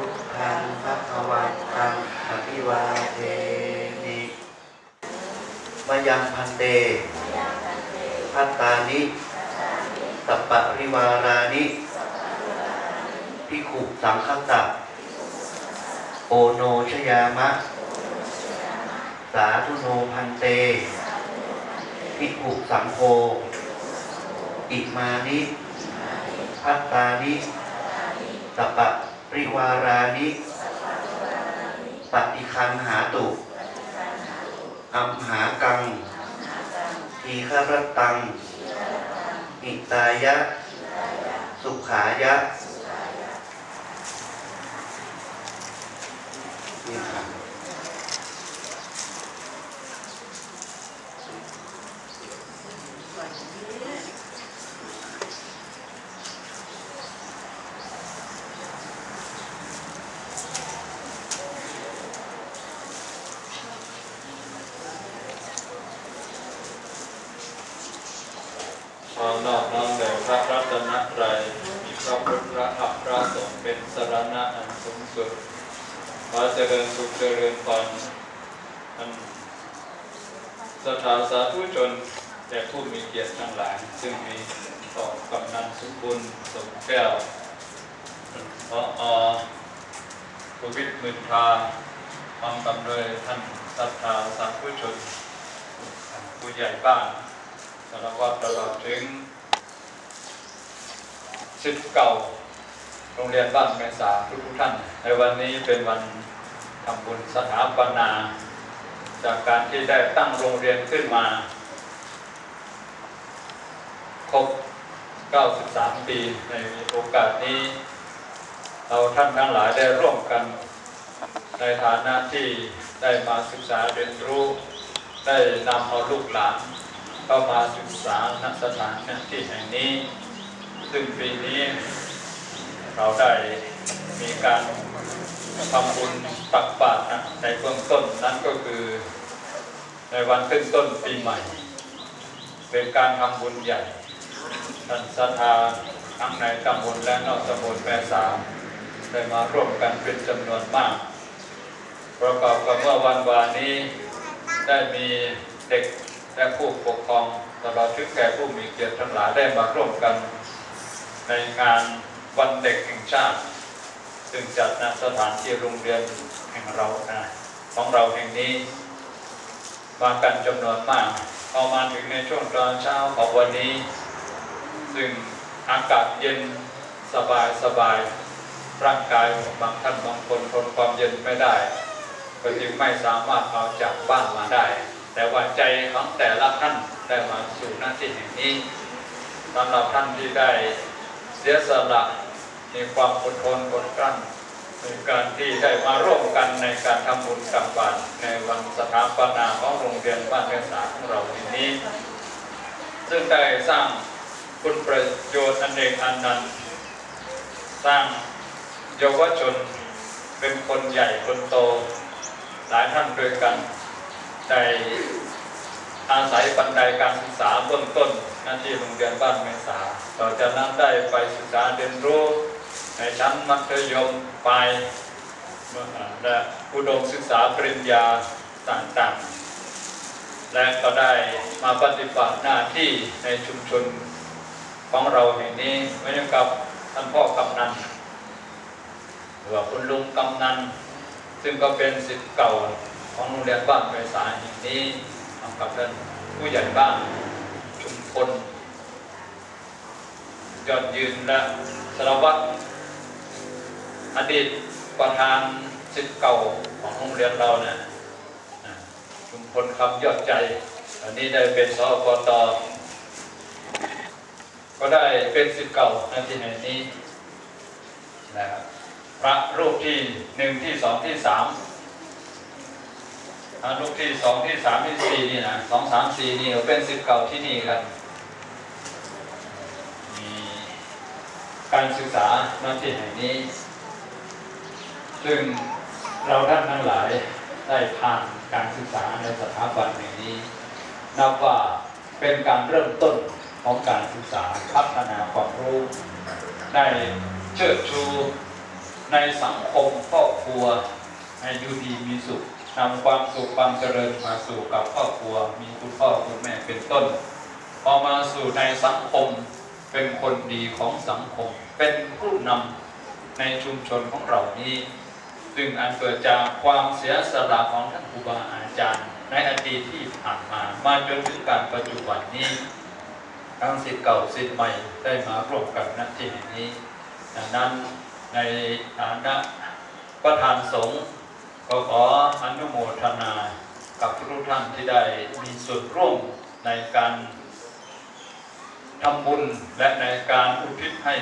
พุทธังภะควันตังอภิวาเทมิมายังพันเตพัตตานิสัปปะริวารานิพิขุสังคตะโอโนชยามะ สาธุโนพันเตพิขุสังโฆอิมานิพัตตานิสัปปะ ริวารานิปฏิคันหาตุอัมหากังทีฆรตัง อิตายะ สุขายะนี่ครับ ความนอบน้อมแด่พระรัตนตรัยมีพระพุทธพระธรรมพระสงฆ์เป็นสรณะอันสูงสุดขอเจริญสุขเจริญพรอันสถาสาธุชนและผู้มีเกียรติทั้งหลาย ซึ่งมีต่อกำนันสุบุญสมแก้วพออภูวิทย์มืนทาความกำเลยท่านศรัทธาสาธุชน ผู้ใหญ่บ้าน สารวัตรตลอดถึงสิทธิ์เก่าโรงเรียนบ้านแมษาทุกท่าน ในวันนี้เป็นวันทำบุญสถาปนา จากการที่ได้ตั้งโรงเรียนขึ้นมา ครบ 93 ปีในโอกาสนี้ เราท่านทั้งหลายได้ร่วมกัน ในฐานะที่ได้มาศึกษาเรียนรู้ ได้นำเอาลูกหลาน เข้ามาศึกษาณสถานที่แห่งนี้ ซึ่งปีนี้เราได้มีการทำบุญตักบาตรนะในเบื้องต้นนั้นก็คือในวันขึ้นต้นปีใหม่ เป็นการทำบุญใหญ่ท่านศรัทธาทั้งในตำบลและนอกตำบลแม่สามได้มาร่วมกันเป็นจำนวนมากประกอบกับเมื่อวันวานนี้ได้มีเด็ก และผู้ปกครองตลอดถึงแก่ผู้มีเกียรติทั้งหลายได้มาร่วมกัน ในงานวันเด็กแห่งชาติ ซึ่งจัดณสถานที่โรงเรียนแห่งเรานะของเราแห่งนี้มากันจำนวนมากพอมาถึงในช่วงตอนเช้าของวันนี้ ซึ่งอากาศเย็นสบายสบายร่างกายบางท่านบางคนทนความเย็นไม่ได้ ก็จึงไม่สามารถเอาจากบ้านมาได้ แต่ว่าใจของแต่ละท่านได้มาสู่หน้าที่แห่งนี้สำหรับท่านที่ได้เสียสละมีความอดทนอดกลั้นในการที่ได้มาร่วมกันในการทำบุญตักบาตรในวันสถาปนาของโรงเรียนบ้านแม่สาของเราแห่งนี้ ซึ่งได้สร้างคุณประโยชน์อันเอกอันนันสร้างเยาวชนเป็นคนใหญ่คนโตหลายท่านด้วยกัน ได้อาศัยบันไดการศึกษาเบื้องต้นหน้าที่โรงเรียนบ้านเมษาต่อจากนั้นได้ไปศึกษาเรียนรู้ในชั้นมัธยมปลายและอุดมศึกษาปริญญาต่างๆ และก็ได้มาปฏิบัติหน้าที่ในชุมชนของเราแห่งนี้เหมือนกับท่านพ่อกำนันหรือว่าคุณลุงกำนัน ซึ่งก็เป็นสิทธิ์เก่า ของโรงเรียนบ้านไพศาแห่งนี้ทำกับท่านผู้ใหญ่บ้านชุมพลยอดยืนและสารวัตรอดีตประธานสิทธิ์เก่าของโรงเรียนเราเนี่ยชุมพลคำยอดใจอันนี้ได้เป็นสอกตก็ได้เป็นสิทธิ์เก่าในที่แห่งนี้นะครับพระรูปที่หนึ่งที่สองที่สาม พระรูปที่สองที่สามที่สี่นี่นะสองสามสี่นี่เป็นสิบเก่าที่นี่ครับมีการศึกษาหน้าที่แห่งนี้ ซึ่งเราท่านทั้งหลายได้ผ่านการศึกษาในสถาบันแห่งนี้ นับว่าเป็นการเริ่มต้นของการศึกษาพัฒนาความรู้ได้เชิดชูในสังคมครอบครัวให้อยู่ดีมีสุข นำความสุขความเจริญมาสู่กับครอบครัว มีคุณพ่อคุณแม่เป็นต้น พอมาสู่ในสังคมเป็นคนดีของสังคม เป็นผู้นำในชุมชนของเรานี้ซึ่งอันเกิดจากความเสียสละของท่านครูบาอาจารย์ ในอดีตที่ผ่านมามาจนถึงการปัจจุบันนี้ทั้งสิทธิ์เก่าสิทธิ์ใหม่ได้มาร่วมกันณที่แห่งนี้ดังนั้นในฐานะประธานสงฆ์ ก็ขออนุโมทนากับทุกท่านที่ได้มีส่วนร่วมในการทำบุญและในการอุทิศให้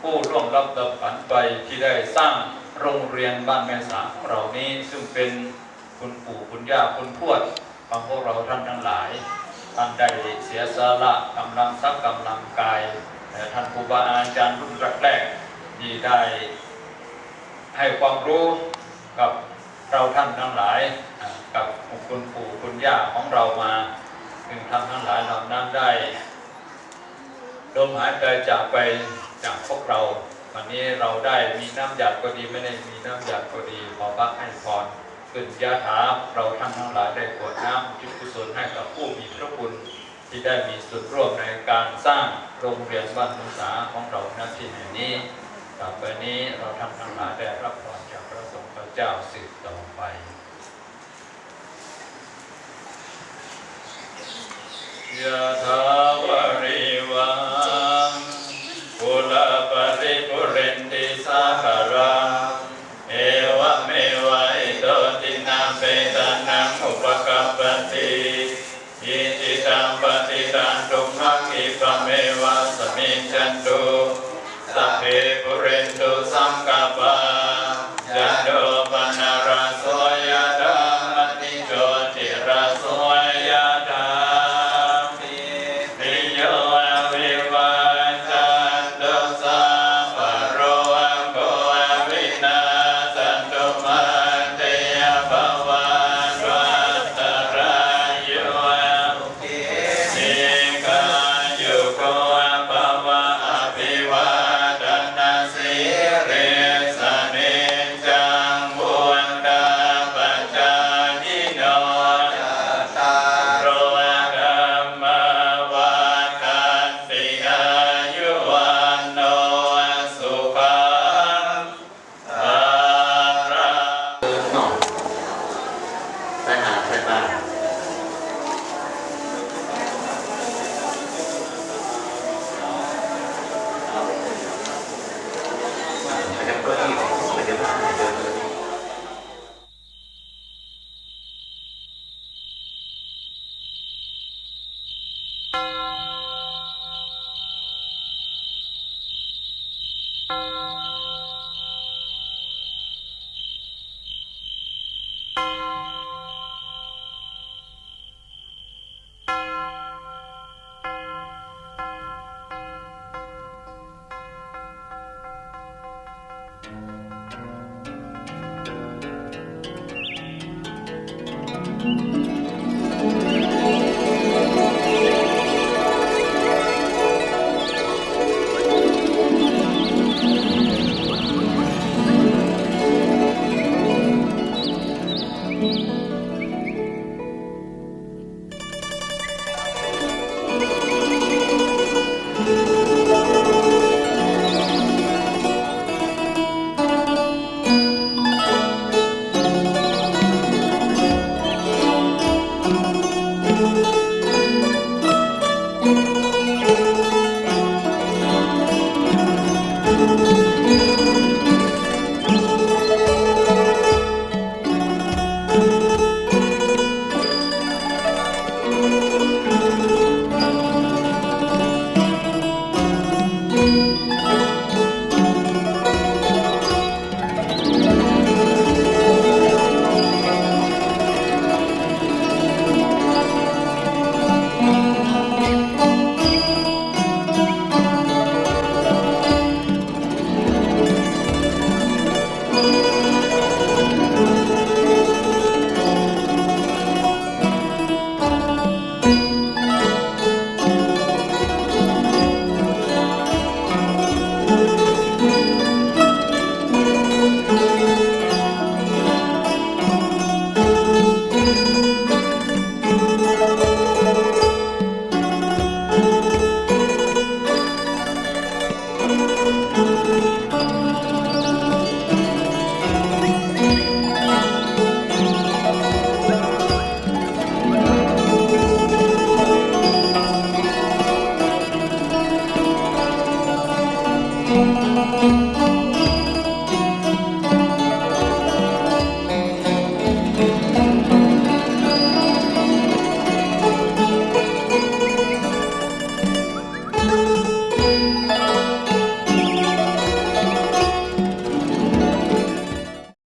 ผู้ร่วงรับดับฝันไปที่ได้สร้างโรงเรียนบ้านแม่สาของเรานี้ ซึ่งเป็นคุณปู่คุณย่าคุณทวดของพวกเราท่านทั้งหลายท่านได้เสียสละกำลังทรัพย์กำลังกายแต่ท่านครูบาอาจารย์รุ่นแรกๆที่ได้ให้ความรู้กับ เราท่านทั้งหลายกับคุณปู่คุณย่าของเรามาถึงท่านทั้งหลายเหล่านั้นได้ลมหายใจจากไปจากพวกเราวันนี้เราได้มีน้ำหยาดก็ดีไม่ได้มีน้ำหยาดก็ดีขอพระให้พรขึ้นยาถาเราท่านทั้งหลายได้กวดน้ำจุกุศลให้กับผู้มีพระคุณที่ได้มีส่วนร่วมในการสร้างโรงเรียนบ้านมุสาของเราณที่แห่งนี้ต่อไปนี้เราทำทั้งหลายได้รับพรจาก จ้าสืบต่อไป ยะถาวาริวังปุลปริปุเรนติสาคารังเอวะเมวะอิโตตินังเปตานังอุปกัปปติยิจิตังปฏิตังทุมังอิปะเมวะสมิจันตุสัพเพ